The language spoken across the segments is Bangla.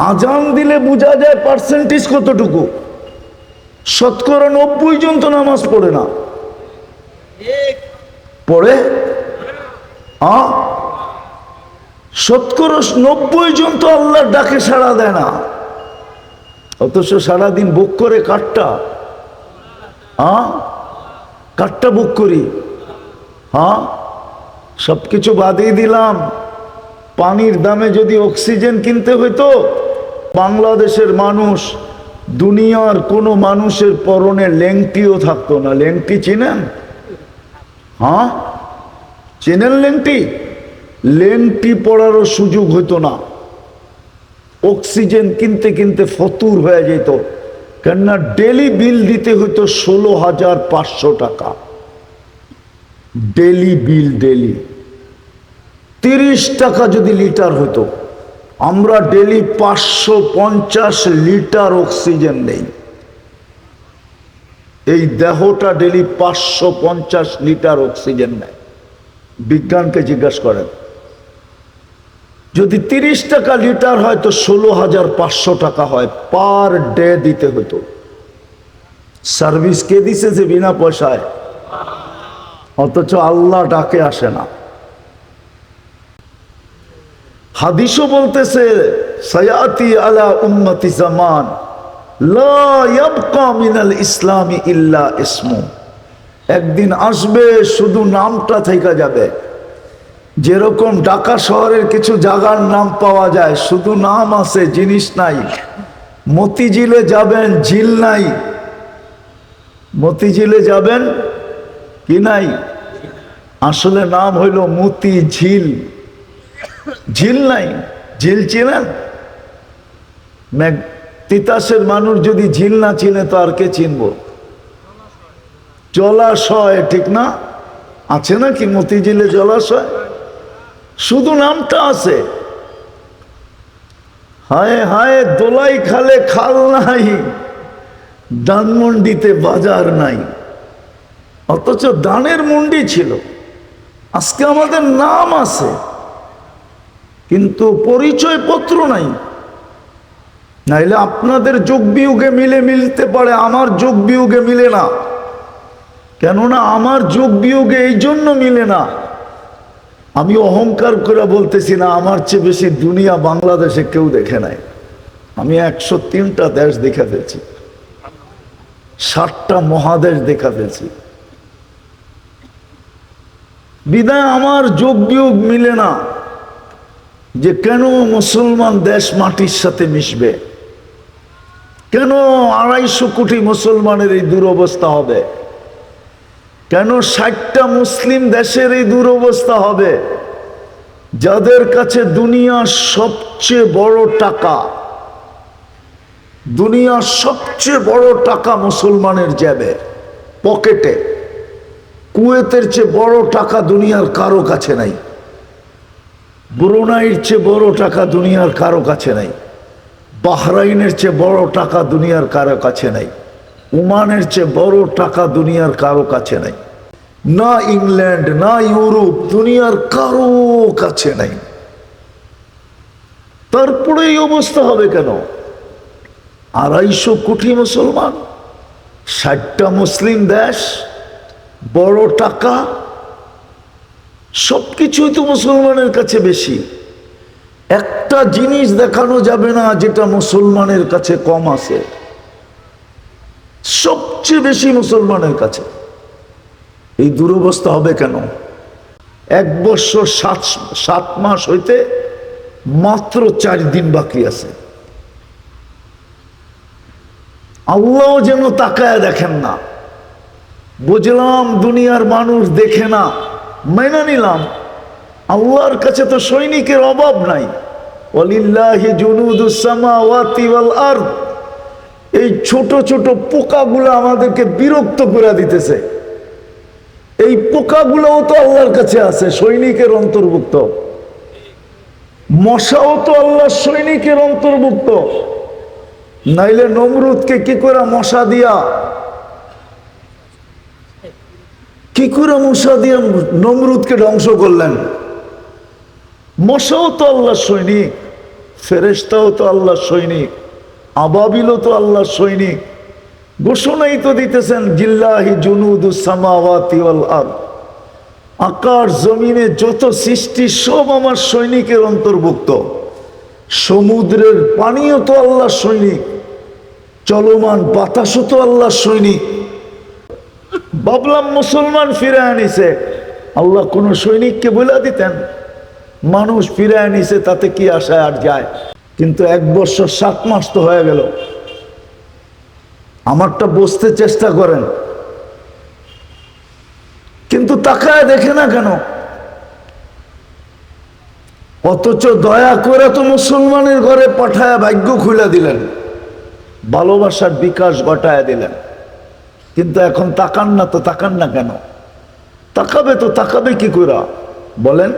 আজান দিলে বোঝা যায় পার্সেন্টেজ কতটুকু? শতকরা নব্বই জন তো নামাজ পড়ে না। পড়ে? আ? শতকরা নব্বই জন তো আল্লাহর ডাকে সাড়া দেয় না। অথচ সারাদিন বুক করে কাঠটা। আ? কাঠটা বুক করি। হ্যাঁ সব কিছু বাদিয়ে দিলাম। পানির দামে যদি অক্সিজেন কিনতে হইতো বাংলাদেশের মানুষ, দুনিয়ার কোনো মানুষের পরনে লেংটিও থাকতো না। লেংটি চিনেন? হ্যাঁ? চেনেন লেংটি? লেংটি পড়ারও সুযোগ হতো না। অক্সিজেন কিনতে কিনতে ফতুর হয়ে যেত। কেননা ডেলি বিল দিতে হতো ষোলো হাজার পাঁচশো টাকা। Daily bill, daily. তিরিশ টাকা যদি লিটার হতো আমরা ডেলি পাঁচশো পঞ্চাশ লিটার অক্সিজেন নেই এই দেহটা ডেলি পাঁচশো পঞ্চাশ লিটার অক্সিজেন নেয়। বিজ্ঞানকে জিজ্ঞাসা করেন, যদি তিরিশ টাকা লিটার হয় তো ষোলো হাজার পাঁচশো টাকা হয়, পার ডে দিতে হতো। সার্ভিস কে দিছে যে বিনা পয়সায়? অথচ আল্লাহ ডাকে আসে না। হাদিসও বলতেছে, সয়াতি আলা উম্মতি জামান ইসলামি ইল্লা ইসমু। একদিন আসবে, শুধু নামটা থেকে যাবে। যেরকম ঢাকা শহরের কিছু জায়গার নাম পাওয়া যায়, শুধু নাম আছে, জিনিস নাই। মতিঝিলে যাবেন, ঝিল নাই। মতিঝিলে যাবেন, কি নাই? আসলে নাম হইল মতি ঝিল ঝিল নাই ঝিল চিনেন ম্যাগ, তিতাসের মানুষ যদি ঝিল না চিনে, তো আর কে চিনব? জলাশয়, ঠিক না? আছে না কি মতিঝিলে জলাশয়? শুধু নামটা আছে। হায় হায়, দোলাই খালে খাল নাই দানমন্ডিতে বাজার নাই। অথচ দানের মন্ডি ছিল। আজকে আমাদের নাম আছে। কিন্তু পরিচয় পত্র নাই। নাইলে আপনাদের যোগ বিয়োগে মিলে মিলতে পারে, আমার যোগ বিয়োগে মিলে না। কেননা আমার যোগ বিয়োগে এই জন্য মিলে না। আমি অহংকার করে বলতেছি না, আমার চেয়ে বেশি দুনিয়া বাংলাদেশে কেউ দেখে নাই। আমি একশো তিনটা দেশ দেখা ফেলছি। ষাটটা মহাদেশ দেখা ফেলছি। বিদায় আমার যোগ বিয়োগ মিলে না। যে কেন মুসলমান দেশ মাটির সাথে মিশবে? কেন আড়াইশো কোটি মুসলমানের এই দুরবস্থা হবে? কেন ষাটটা মুসলিম দেশের এই দুরবস্থা হবে? যাদের কাছে দুনিয়ার সবচেয়ে বড় টাকা, দুনিয়ার সবচেয়ে বড় টাকা মুসলমানের যাবে পকেটে। কুয়েতের চেয়ে বড় টাকা দুনিয়ার কারও কাছে নাই। ব্রুনাইয়ের চেয়ে বড় টাকা দুনিয়ার কারও কাছে নাই। বাহরাইনের চেয়ে বড় টাকা দুনিয়ার কারও কাছে নাই। ওমানের চেয়ে বড় টাকা দুনিয়ার কারও কাছে নাই। না ইংল্যান্ড, না ইউরোপ দুনিয়ার কারও কাছে নাই। তারপরে এই অবস্থা হবে কেন? আড়াইশো কোটি মুসলমান, ষাটটা মুসলিম দেশ, বড় টাকা সব কিছুই তো মুসলমানের কাছে বেশি। একটা জিনিস দেখানো যাবে না যেটা মুসলমানের কাছে কম আছে। সবচেয়ে বেশি মুসলমানের কাছে। এই দুরবস্থা হবে কেন? এক বছর সাত সাত মাস হইতে মাত্র চার দিন বাকি আছে। আল্লাহ যেন তাকায় দেখেন না। বুঝলাম দুনিয়ার মানুষ দেখে না। মেনে নিলাম। আল্লাহর কাছে তো সৈনিকের অভাব নাই। এই ছোট ছোট পোকাগুলো আমাদেরকে বিরক্ত করে দিতেছে। এই পোকাগুলোও তো আল্লাহর কাছে আছে, সৈনিকের অন্তর্ভুক্ত। মশাও তো আল্লাহর সৈনিকের অন্তর্ভুক্ত। নাইলে নমরুদকে কি করে মশা দিয়া কি করে মশা দিয়ে নমরুদকে ধ্বংস করলেন? মশাও তো আল্লাহ সৈনিক ফেরেস্তাও তো আল্লাহর সৈনিক, আবাবিলও তো আল্লাহর সৈনিক। ঘোষণাই তো দিতেছেন, জিল্লাহি জুনুদুসামাওয়াতি আকাশ, জমিনে যত সৃষ্টি, সব আমার সৈনিকের অন্তর্ভুক্ত। সমুদ্রের পানিও তো আল্লাহর সৈনিক, চলমান বাতাসও তো আল্লাহর সৈনিক। ভাবলাম মুসলমান ফিরে আনিছে। আল্লাহ কোন সৈনিককে বলে দিতেন, মানুষ ফিরে আনিছে, তাতে কি আশায় আর যায়? কিন্তু এক বছর সাত মাস তো হয়ে গেল। আমারটা বসতে চেষ্টা করেন। কিন্তু তাকায় দেখে না কেন? অথচ দয়া করে তো মুসলমানের ঘরে পাঠায় ভাগ্য খুলে দিলেন। ভালোবাসার বিকাশ ঘটায় দিলেন। কিন্তু এখন তাকান না তো তাকান না কেন? তাকাবে তো তাকাবে কি করে বলেন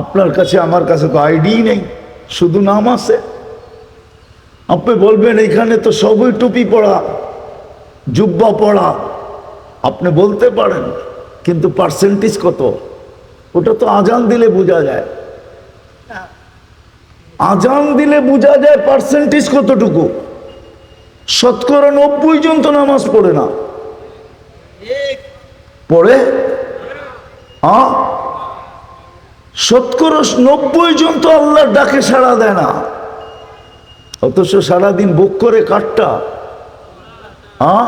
আপনার কাছে আমার কাছে তো আইডি নেই শুধু নাম আছে। আপনি বলবেন এখানে তো সবই টুপি পড়া জুব্বা পড়া আপনি বলতে পারেন কিন্তু পার্সেন্টেজ কত? ওটা তো আজান দিলে বোঝা যায়। আজান দিলে বোঝা যায় পার্সেন্টেজ কতটুকু? শতকরা নব্বই জন তো নামাজ পড়ে না। পড়ে? শতকরা নব্বই জন তো আল্লাহর ডাকে সাড়া দেয় না। অথচ সারাদিন বুক করে কাঠটা। হ্যাঁ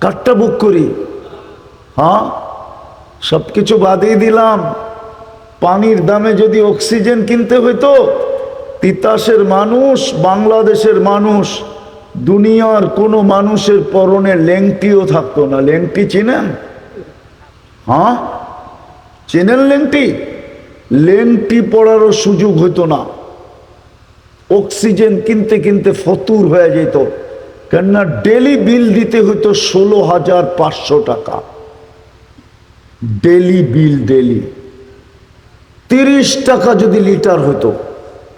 কাঠটা বুক করি। হ্যাঁ সব কিছু বাদই দিলাম। পানির দামে যদি অক্সিজেন কিনতে হইতো, তিতাসের মানুষ, বাংলাদেশের মানুষ দুনিয়ার কোনো মানুষের পরনে লেংটিও থাকতো না। লেংটি চিনেন? হ্যাঁ? চেনেন লেংটি? লেংটি পড়ারও সুযোগ হইতো না। অক্সিজেন কিনতে কিনতে ফতুর হয়ে যেত। কেননা ডেলি বিল দিতে হইতো ষোলো হাজার পাঁচশো টাকা। Daily bill, daily. তিরিশ টাকা যদি লিটার হতো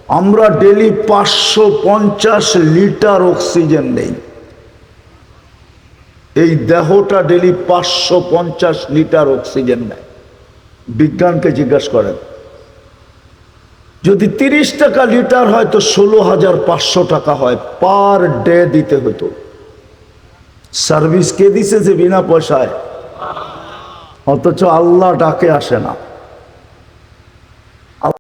আমরা ডেলি পাঁচশো পঞ্চাশ লিটার অক্সিজেন নেই। এই দেহটা ডেলি পাঁচশো পঞ্চাশ লিটার অক্সিজেন নেয়। বিজ্ঞানকে জিজ্ঞাসা করেন, যদি তিরিশ টাকা লিটার হয় তো ষোলো হাজার পাঁচশো টাকা হয়, পার ডে দিতে হতো। সার্ভিস কে দিছে যে বিনা পয়সায়? অথচ আল্লাহ ডাকে আসে না।